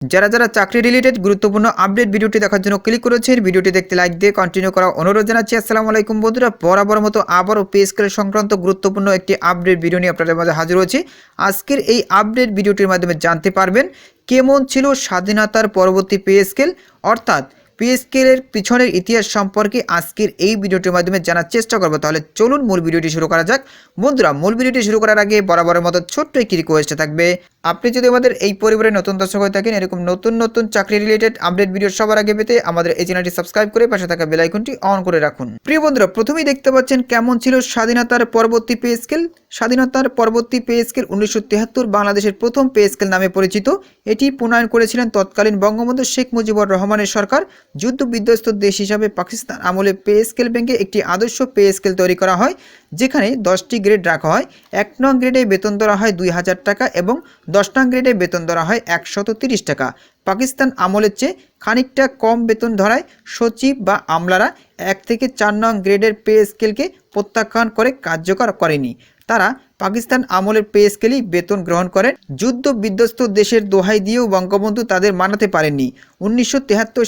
যারা যারা চাকরি রিলেটেড গুরুত্বপূর্ণ আপডেট ভিডিওটি দেখার জন্য ক্লিক করেছেন, ভিডিওটি দেখতে লাইক দিয়ে কন্টিনিউ করা অনুরোধ জানাচ্ছি। আসসালামু আলাইকুম বন্ধুরা, বরাবর মতো আবারও পে স্কেল সংক্রান্ত গুরুত্বপূর্ণ একটি আপডেট ভিডিও নিয়ে আপনাদের মাঝে হাজির হয়েছি। আজকের এই আপডেট ভিডিওটির মাধ্যমে জানতে পারবেন কেমন ছিল স্বাধীনতার পরবর্তী পে স্কেল অর্থাৎ পে স্কেলের পিছনের ইতিহাস সম্পর্কে আজকের এই ভিডিওটির মাধ্যমে জানার চেষ্টা করব। তাহলে চলুন মূল ভিডিওটি শুরু করা যাক। বন্ধুরা, মূল ভিডিওটি শুরু করার আগে বরাবরের মতো ছোট্ট একটি রিকোয়েস্ট থাকবে। আপনি যদি আমাদের এই পরিবারের নতুন দর্শক হয়ে থাকেন, এরকম নতুন নতুন চাকরি রিলেটেড আপডেট ভিডিও সবার আগে পেতে আমাদের এই চ্যানেলটি সাবস্ক্রাইব করে পাশে থাকা বেল আইকনটি অন করে রাখুন। প্রিয় বন্ধুরা, প্রথমেই দেখতে পাচ্ছেন কেমন ছিল স্বাধীনতার পরবর্তী পে স্কেল স্বাধীনতার পরবর্তী পে স্কেল উনিশশো বাংলাদেশের প্রথম পে স্কেল নামে পরিচিত। এটি প্রণয়ন করেছিলেন তৎকালীন বঙ্গবন্ধু শেখ মুজিবুর রহমানের সরকার। যুদ্ধ বিধ্বস্ত দেশ হিসাবে পাকিস্তান আমলে পে স্কেল ব্যাংকে একটি আদর্শ পে স্কেল তৈরি করা হয়, যেখানে দশটি গ্রেড রাখা হয়। এক নং গ্রেডে বেতন ধরা হয় দুই হাজার টাকা এবং দশ নং গ্রেডে বেতন ধরা হয় একশত তিরিশ টাকা। পাকিস্তান আমলের চেয়ে খানিকটা কম বেতন ধরায় সচিব বা আমলারা এক থেকে চার নং গ্রেডের পে স্কেলকে প্রত্যাখ্যান করে কার্যকর করেনি। তারা পাকিস্তান আমলের পে স্কেলেই বেতন গ্রহণ করেন। যুদ্ধ বিধ্বস্ত দেশের দোহাই দিয়েও বঙ্গবন্ধু তাদের মানাতে পারেননি। উনিশশো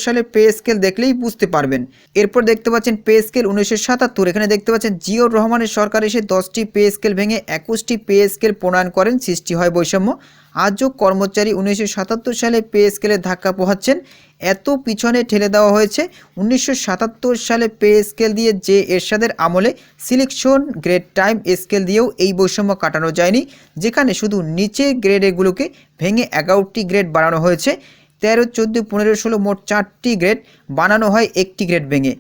সালে পে স্কেল দেখলেই বুঝতে পারবেন। এরপর দেখতে পাচ্ছেন পে স্কেল উনিশশো সাতাত্তর। এখানে দেখতে পাচ্ছেন জিওর রহমানের সরকার এসে দশটি পে স্কেল ভেঙে একুশটি পে স্কেল প্রণয়ন করেন। সৃষ্টি হয় বৈষম্য। আজও কর্মচারী উনিশশো সাতাত্তর সালে পে স্কেলে ধাক্কা পোহাচ্ছেন। এত পিছনে ঠেলে দেওয়া হয়েছে। উনিশশো সাতাত্তর সালে পে স্কেল দিয়ে যে এরশাদের আমলে সিলেকশন গ্রেড টাইম স্কেল দিয়েও এই বৈষম্য কাটানো যায়নি, যেখানে শুধু নিচে গ্রেডেগুলোকে ভেঙে এগারোটি গ্রেড বাড়ানো হয়েছে। তেরো, চোদ্দ, পনেরো, ষোলো মোট চারটি গ্রেড বানানো হয় একটি গ্রেড ভেঙে।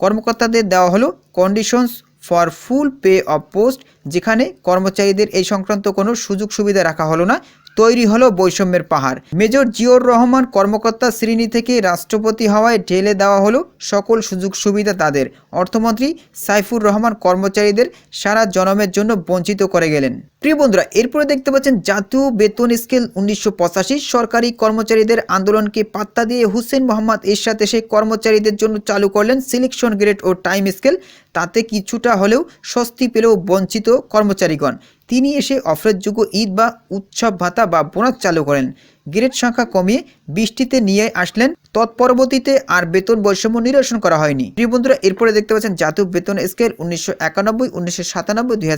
কর্মকর্তাদের দেওয়া হলো conditions for full pay of post, যেখানে কর্মচারীদের এই সংক্রান্ত কোনো সুযোগ সুবিধা রাখা হলো না। তৈরি হলো বৈষম্যের পাহাড়। মেজর জিয়র রহমান কর্মকর্তা শ্রেণি থেকে রাষ্ট্রপতি হওয়ায় ঢেলে দেওয়া হলো সকল সুযোগ সুবিধা তাদের। অর্থমন্ত্রী সাইফুর রহমান কর্মচারীদের সারা জনমের জন্য বঞ্চিত করে গেলেন। প্রিয় বন্ধুরা, এরপরে দেখতে পাচ্ছেন জাতীয় বেতন স্কেল উনিশশো পঁচাশি। সরকারি কর্মচারীদের আন্দোলনকে পাত্তা দিয়ে হুসেন মোহাম্মদ এরশাদ এসে কর্মচারীদের জন্য চালু করলেন সিলেকশন গ্রেড ও টাইম স্কেল। তাতে কিছুটা হলেও স্বস্তি পেলেও বঞ্চিত কর্মচারীগণ। তিনি এসে অফরতযোগ্য ঈদ বা উৎসব ভাতা বা বোনাস চালু করেন। গ্রেড সংখ্যা কমিয়ে বৃষ্টিতে নিয়ে আসলেন। তৎপরবর্তীতে আর বেতন বৈষম্য নিরসন করা হয়নি। প্রিয় বন্ধুরা, এরপরে দেখতে পাচ্ছেন জাতীয় বেতন স্কেল উনিশশো একানব্বই, উনিশশো সাতানব্বই, দুই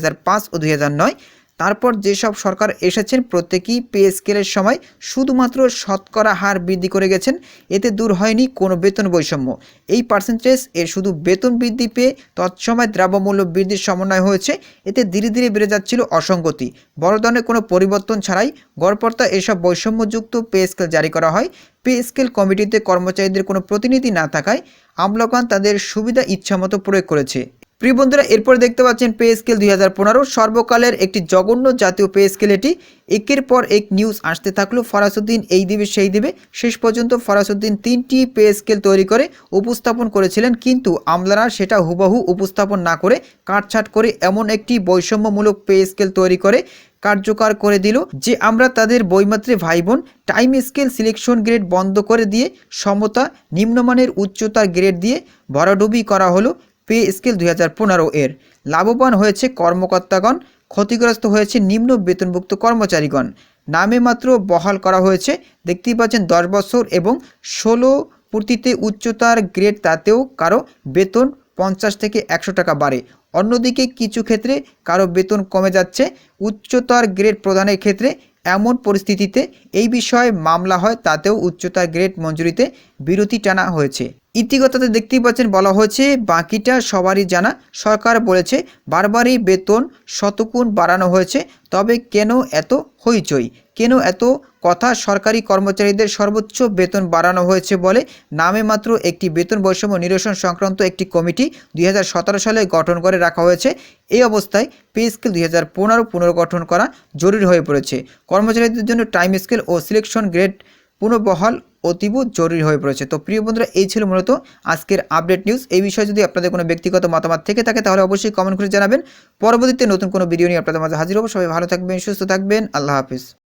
ও দুই হাজার নয়। তারপর যেসব সরকার এসেছেন, প্রত্যেকেই পে স্কেলের সময় শুধুমাত্র শতকরা হার বৃদ্ধি করে গেছেন। এতে দূর হয়নি কোনো বেতন বৈষম্য। এই পার্সেন্টেজ এর শুধু বেতন বৃদ্ধি পেয়ে তৎসময় দ্রব্যমূল্য বৃদ্ধির সমন্বয় হয়েছে। এতে ধীরে ধীরে বেড়ে যাচ্ছিল অসঙ্গতি। বড় ধরনের কোনো পরিবর্তন ছাড়াই গড়পর্তা এসব বৈষম্যযুক্ত পে স্কেল জারি করা হয়। পে স্কেল কমিটিতে কর্মচারীদের কোনো প্রতিনিধি না থাকায় আমলগণ তাদের সুবিধা ইচ্ছামতো প্রয়োগ করেছে। প্রিয় বন্ধুরা, এরপর দেখতে পাচ্ছেন পে স্কেল দুই হাজার পনেরো। সর্বকালের একটি জঘন্য জাতীয় পে স্কেল এটি। একের পর এক নিউজ আসতে থাকল। ফরাসুদ্দিন এই দিবে, সেই দিবে। শেষ পর্যন্ত ফরাসুদ্দিন তিনটি পে স্কেল তৈরি করে উপস্থাপন করেছিলেন। কিন্তু আমলারা সেটা হুবহু উপস্থাপন না করে কাটছাট করে এমন একটি বৈষম্যমূলক পে স্কেল তৈরি করে কার্যকর করে দিল যে আমরা তাদের বইমাত্রে ভাই বোন টাইম স্কেল সিলেকশন গ্রেড বন্ধ করে দিয়ে সমতা, নিম্নমানের উচ্চতার গ্রেড দিয়ে ভরাডুবি করা হলো। পে স্কেল দুই পনেরো এর। লাভবান হয়েছে কর্মকর্তাগণ, ক্ষতিগ্রস্ত হয়েছে নিম্ন বেতনভুক্ত কর্মচারীগণ। নামে মাত্র বহাল করা হয়েছে, দেখতেই পাচ্ছেন দশ বছর এবং ষোলো পূর্তিতে উচ্চতার গ্রেড তাতেও কারও বেতন পঞ্চাশ থেকে একশো টাকা বাড়ে। অন্যদিকে কিছু ক্ষেত্রে কারও বেতন কমে যাচ্ছে, উচ্চতর গ্রেড প্রদানের ক্ষেত্রে এমন পরিস্থিতিতে এই বিষয়ে মামলা হয় তাতেও উচ্চতার গ্রেড মঞ্জুরিতে বিরতি টানা হয়েছে। ইতিগতাতে দেখতেই পাচ্ছেন বলা হয়েছে, বাকিটা সবারই জানা। সরকার বলেছে, বারবারই বেতন শতকুণ বাড়ানো হয়েছে, তবে কেন এত হইচই? কেন এত কথা সরকারি কর্মচারীদের সর্বোচ্চ বেতন বাড়ানো হয়েছে বলে নামে মাত্র একটি বেতন বৈষম্য নিরসন সংক্রান্ত একটি কমিটি দুই হাজার সতেরো সালে গঠন করে রাখা হয়েছে। এই অবস্থায় পে স্কেল দুই হাজার পনেরো পুনর্গঠন করা জরুরি হয়ে পড়েছে। কর্মচারীদের জন্য টাইম স্কেল ও সিলেকশন গ্রেড পুনর্বহাল অতীব জরুরি হয়ে পড়েছে। তো প্রিয় বন্ধুরা, এই ছিল মূলত আজকের আপডেট নিউজ। এই বিষয়ে যদি আপনাদের কোনো ব্যক্তিগত মতামত থেকে থাকে, তাহলে অবশ্যই কমেন্ট করে জানাবেন। পরবর্তীতে নতুন কোনো ভিডিও নিয়ে আপনাদের মাঝে হাজির হব। সবাই ভালো থাকবেন, সুস্থ থাকবেন। আল্লাহ হাফিজ।